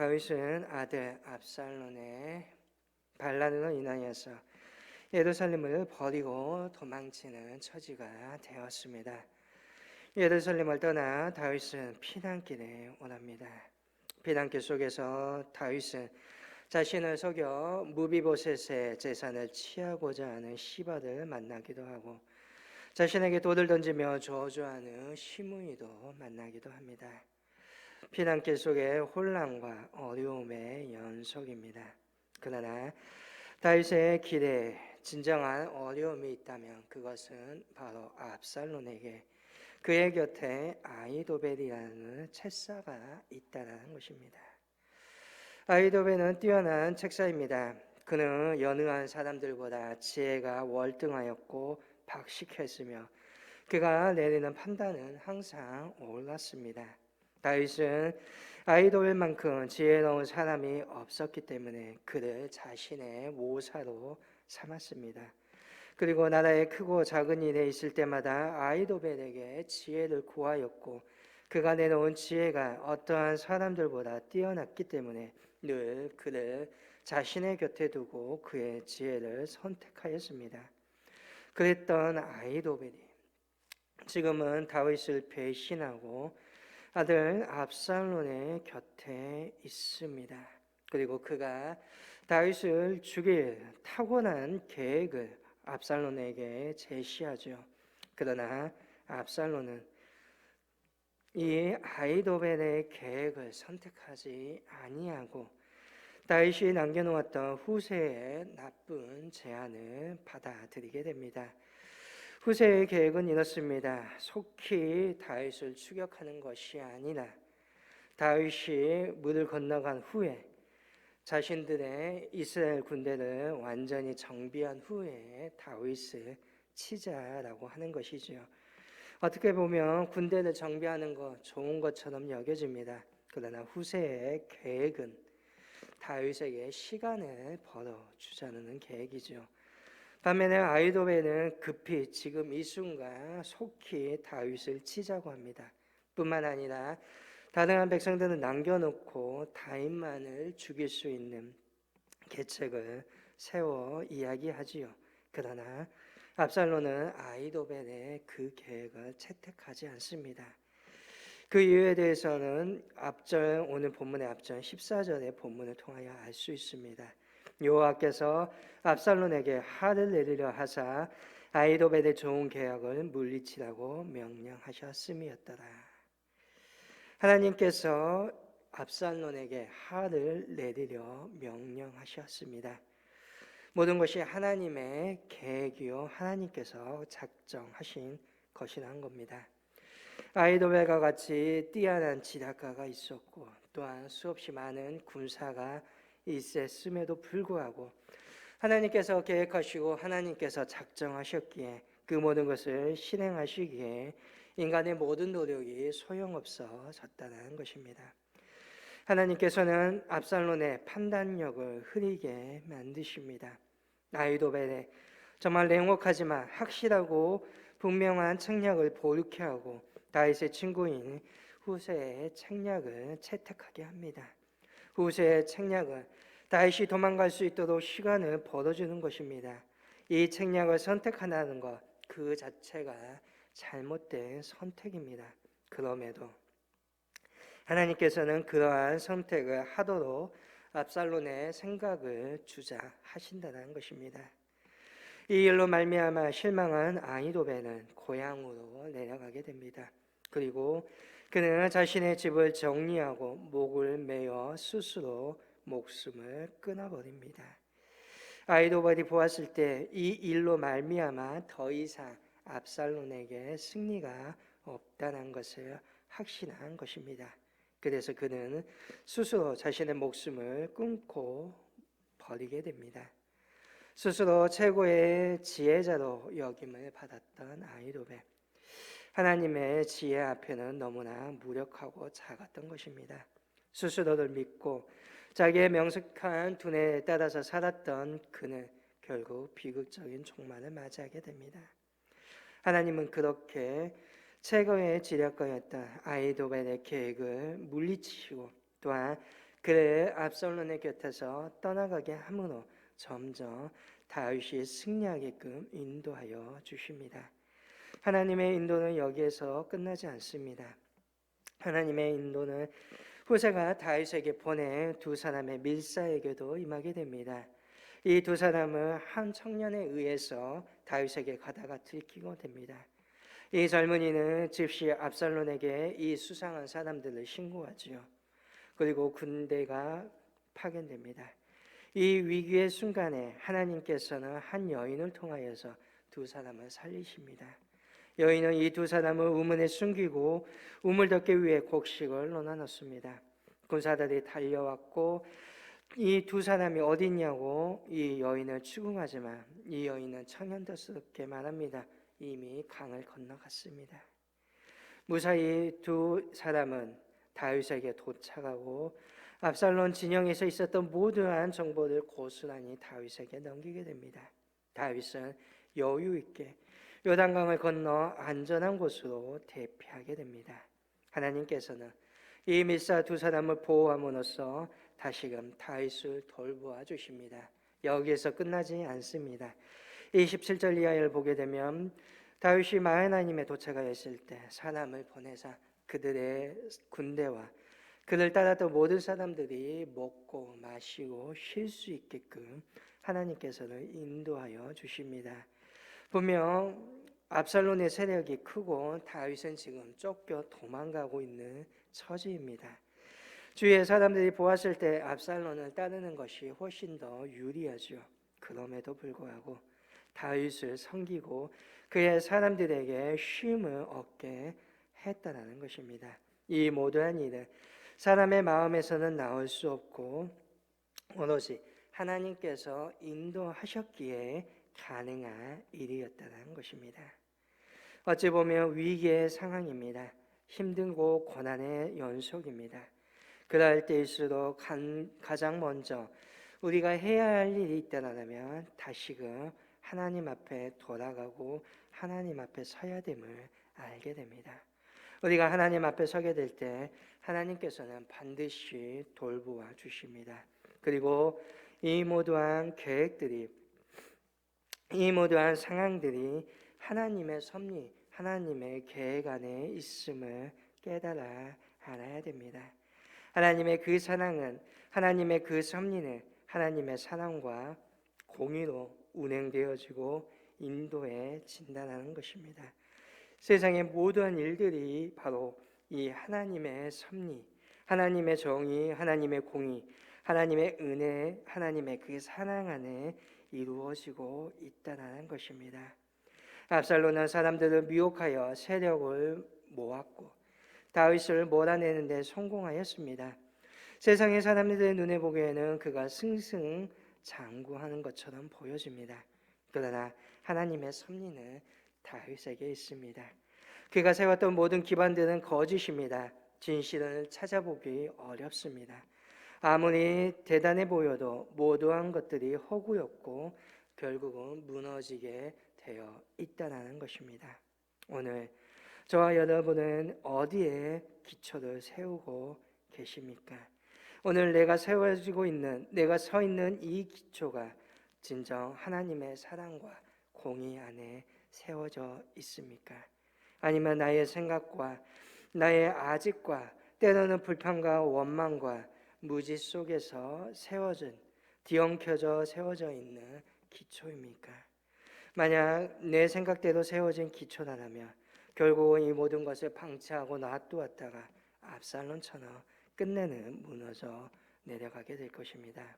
다윗은 아들 압살론의 반란으로 인하여서 예루살렘을 버리고 도망치는 처지가 되었습니다. 예루살렘을 떠나 다윗은 피난길에 원합니다. 피난길 속에서 다윗은 자신을 속여 무비보셋의 재산을 취하고자 하는 시바를 만나기도 하고 자신에게 돌을 던지며 저주하는 시므이도 만나기도 합니다. 피난길 속의 혼란과 어려움의 연속입니다. 그러나 다윗의 길에 진정한 어려움이 있다면 그것은 바로 압살론에게 그의 곁에 아이도벨이라는 책사가 있다라는 것입니다. 아이도벨은 뛰어난 책사입니다. 그는 연우한 사람들보다 지혜가 월등하였고 박식했으며 그가 내리는 판단은 항상 올랐습니다. 다윗은 아이돌만큼 지혜로운 사람이 없었기 때문에 그를 자신의 모사로 삼았습니다. 그리고 나라의 크고 작은 일에 있을 때마다 아이도벨에게 지혜를 구하였고 그가 내놓은 지혜가 어떠한 사람들보다 뛰어났기 때문에 늘 그를 자신의 곁에 두고 그의 지혜를 선택하였습니다. 그랬던 아이도벨이 지금은 다윗을 배신하고 아들 압살론의 곁에 있습니다. 그리고 그가 다윗을 죽일 타고난 계획을 압살론에게 제시하죠. 그러나 압살론은 이 아이도벨의 계획을 선택하지 아니하고 다윗이 남겨놓았던 후세의 나쁜 제안을 받아들이게 됩니다. 후세의 계획은 이렇습니다. 속히 다윗을 추격하는 것이 아니라 다윗이 물을 건너간 후에 자신들의 이스라엘 군대를 완전히 정비한 후에 다윗을 치자라고 하는 것이지요. 어떻게 보면 군대를 정비하는 것 좋은 것처럼 여겨집니다. 그러나 후세의 계획은 다윗에게 시간을 벌어 주자는 계획이죠. 반면에 아이도베는 급히 지금 이 순간 속히 다윗을 치자고 합니다. 뿐만 아니라 다른 백성들은 남겨놓고 다윗만을 죽일 수 있는 계책을 세워 이야기하지요. 그러나 압살론은 아이도벨의 그 계획을 채택하지 않습니다. 그 이유에 대해서는 앞절 오늘 본문의 앞절 14절의 본문을 통하여 알 수 있습니다. 여호와께서 압살론에게 하를 내리려 하사 아이도벨의 좋은 계약을 물리치라고 명령하셨음이었더라. 하나님께서 압살론에게 하를 내리려 명령하셨습니다. 모든 것이 하나님의 계획이요 하나님께서 작정하신 것이라는 겁니다. 아이도벨과 같이 뛰어난 지략가가 있었고 또한 수없이 많은 군사가 있었음에도 불구하고 하나님께서 계획하시고 하나님께서 작정하셨기에 그 모든 것을 실행하시기에 인간의 모든 노력이 소용없어졌다는 것입니다. 하나님께서는 압살론의 판단력을 흐리게 만드십니다. 아이도벨의 정말 냉혹하지만 확실하고 분명한 책략을 보류케 하고 다윗의 친구인 후세의 책략을 채택하게 합니다. 후세의 책략은 다윗이 도망갈 수 있도록 시간을 벌어주는 것입니다. 이 책략을 선택하는 것 그 자체가 잘못된 선택입니다. 그럼에도 하나님께서는 그러한 선택을 하도록 압살론의 생각을 주자 하신다는 것입니다. 이 일로 말미암아 실망한 아이도베는 고향으로 내려가게 됩니다. 그리고 그는 자신의 집을 정리하고 목을 메어 스스로 목숨을 끊어버립니다. 아이도벨이 보았을 때 이 일로 말미암아 더 이상 압살론에게 승리가 없다는 것을 확신한 것입니다. 그래서 그는 스스로 자신의 목숨을 끊고 버리게 됩니다. 스스로 최고의 지혜자로 여김을 받았던 아이도벨. 하나님의 지혜 앞에는 너무나 무력하고 작았던 것입니다. 스스로를 믿고 자기의 명석한 두뇌에 따라서 살았던 그는 결국 비극적인 종말을 맞이하게 됩니다. 하나님은 그렇게 최고의 지략가였던 아이도벨의 계획을 물리치시고 또한 그를 압살론의 곁에서 떠나가게 함으로 점점 다윗이 승리하게끔 인도하여 주십니다. 하나님의 인도는 여기에서 끝나지 않습니다. 하나님의 인도는 후세가 다윗에게 보내 두 사람의 밀사에게도 임하게 됩니다. 이 두 사람은 한 청년에 의해서 다윗에게 가다가 들키고 됩니다. 이 젊은이는 즉시 압살론에게 이 수상한 사람들을 신고하지요. 그리고 군대가 파견됩니다. 이 위기의 순간에 하나님께서는 한 여인을 통하여서 두 사람을 살리십니다. 여인은 이 두 사람을 우문에 숨기고 우물 덮기 위해 곡식을 넣어놨습니다. 군사들이 달려왔고 이 두 사람이 어디 있냐고 이 여인을 추궁하지만 이 여인은 청년들스럽게 말합니다. 이미 강을 건너갔습니다. 무사히 두 사람은 다윗에게 도착하고 압살론 진영에서 있었던 모든 정보를 고스란히 다윗에게 넘기게 됩니다. 다윗은 여유 있게 요단강을 건너 안전한 곳으로 대피하게 됩니다. 하나님께서는 이 밀사 두 사람을 보호함으로써 다시금 다윗을 돌보아 주십니다. 여기에서 끝나지 않습니다. 27절 이하를 보게 되면 다윗이 마하나님에 도착하였을 때 사람을 보내사 그들의 군대와 그를 따랐던 모든 사람들이 먹고 마시고 쉴 수 있게끔 하나님께서는 인도하여 주십니다. 분명 압살론의 세력이 크고 다윗은 지금 쫓겨 도망가고 있는 처지입니다. 주위의 사람들이 보았을 때 압살론을 따르는 것이 훨씬 더 유리하죠. 그럼에도 불구하고 다윗을 섬기고 그의 사람들에게 쉼을 얻게 했다라는 것입니다. 이 모든 일은 사람의 마음에서는 나올 수 없고 오로지 하나님께서 인도하셨기에 가능한 일이었다는 것입니다. 어찌 보면 위기의 상황입니다. 힘들고 고난의 연속입니다. 그럴 때일수록 가장 먼저 우리가 해야 할 일이 있다면 다시금 하나님 앞에 돌아가고 하나님 앞에 서야 됨을 알게 됩니다. 우리가 하나님 앞에 서게 될 때 하나님께서는 반드시 돌보아 주십니다. 그리고 이 모두한 계획들이 이 모두한 상황들이 하나님의 섭리, 하나님의 계획 안에 있음을 깨달아 알아야 됩니다. 하나님의 그 사랑은 하나님의 그 섭리는 하나님의 사랑과 공의로 운행되어지고 인도에 진단하는 것입니다. 세상의 모든 일들이 바로 이 하나님의 섭리, 하나님의 정의, 하나님의 공의, 하나님의 은혜, 하나님의 그 사랑 안에 이루어지고 있다는 것입니다. 압살론은 사람들을 미혹하여 세력을 모았고 다윗을 몰아내는 데 성공하였습니다. 세상의 사람들의 눈에 보기에는 그가 승승장구하는 것처럼 보여집니다. 그러나 하나님의 섭리는 다윗에게 있습니다. 그가 세웠던 모든 기반들은 거짓입니다. 진실을 찾아보기 어렵습니다. 아무리 대단해 보여도 모두한 것들이 허구였고 결국은 무너지게 되어 있다는 것입니다. 오늘 저와 여러분은 어디에 기초를 세우고 계십니까? 오늘 내가 세워지고 있는 내가 서 있는 이 기초가 진정 하나님의 사랑과 공의 안에 세워져 있습니까? 아니면 나의 생각과 나의 아직과 때로는 불평과 원망과 무지 속에서 세워진 뒤엉켜져 세워져 있는 기초입니까? 만약 내 생각대로 세워진 기초라면 결국은 이 모든 것을 방치하고 놔두었다가 압살론처럼 끝내는 무너져 내려가게 될 것입니다.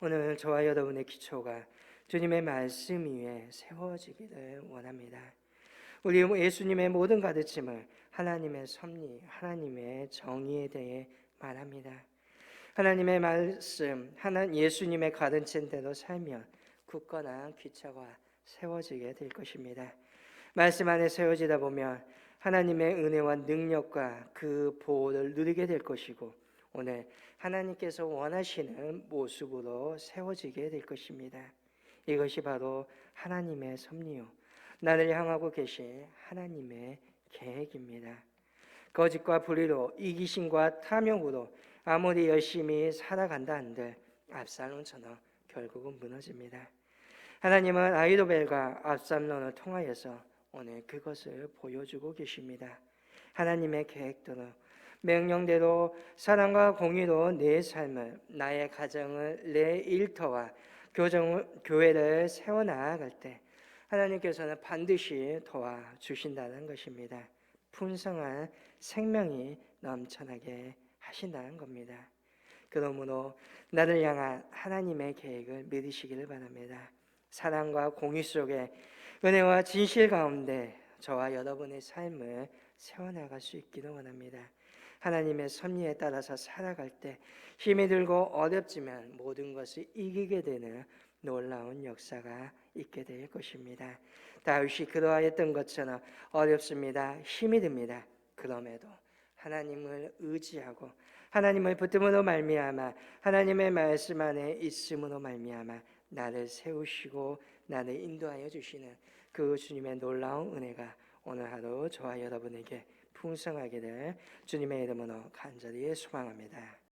오늘 저와 여러분의 기초가 주님의 말씀 위에 세워지기를 원합니다. 우리 예수님의 모든 가르침을 하나님의 섭리, 하나님의 정의에 대해 말합니다. 하나님의 말씀, 하나 예수님의 가르침대로 살면 굳건한 기초가 세워지게 될 것입니다. 말씀 안에 세워지다 보면 하나님의 은혜와 능력과 그 보호를 누리게 될 것이고 오늘 하나님께서 원하시는 모습으로 세워지게 될 것입니다. 이것이 바로 하나님의 섭리요 나를 향하고 계신 하나님의 계획입니다. 거짓과 불의로 이기심과 탐욕으로 아무리 열심히 살아간다 한들 압살롬처럼 결국은 무너집니다. 하나님은 아이도벨과 압살롬을 통하여서 오늘 그것을 보여주고 계십니다. 하나님의 계획대로 명령대로 사랑과 공의로 내 삶을 나의 가정을 내 일터와 교정 교회를 세워 나아갈 때 하나님께서는 반드시 도와 주신다는 것입니다. 풍성한 생명이 넘쳐나게 하신다는 겁니다. 그러므로 나를 향한 하나님의 계획을 믿으시기를 바랍니다. 사랑과 공의 속에 은혜와 진실 가운데 저와 여러분의 삶을 세워나갈 수 있기를 원합니다. 하나님의 섭리에 따라서 살아갈 때 힘이 들고 어렵지만 모든 것을 이기게 되는 놀라운 역사가 있게 될 것입니다. 다윗이 그러하였던 것처럼 어렵습니다. 힘이 듭니다. 그럼에도 하나님을 의지하고 하나님을 붙음으로 말미암아 하나님의 말씀 안에 있음으로 말미암아 나를 세우시고 나를 인도하여 주시는 그 주님의 놀라운 은혜가 오늘 하루 저와 여러분에게 풍성하기를 주님의 이름으로 간절히 소망합니다.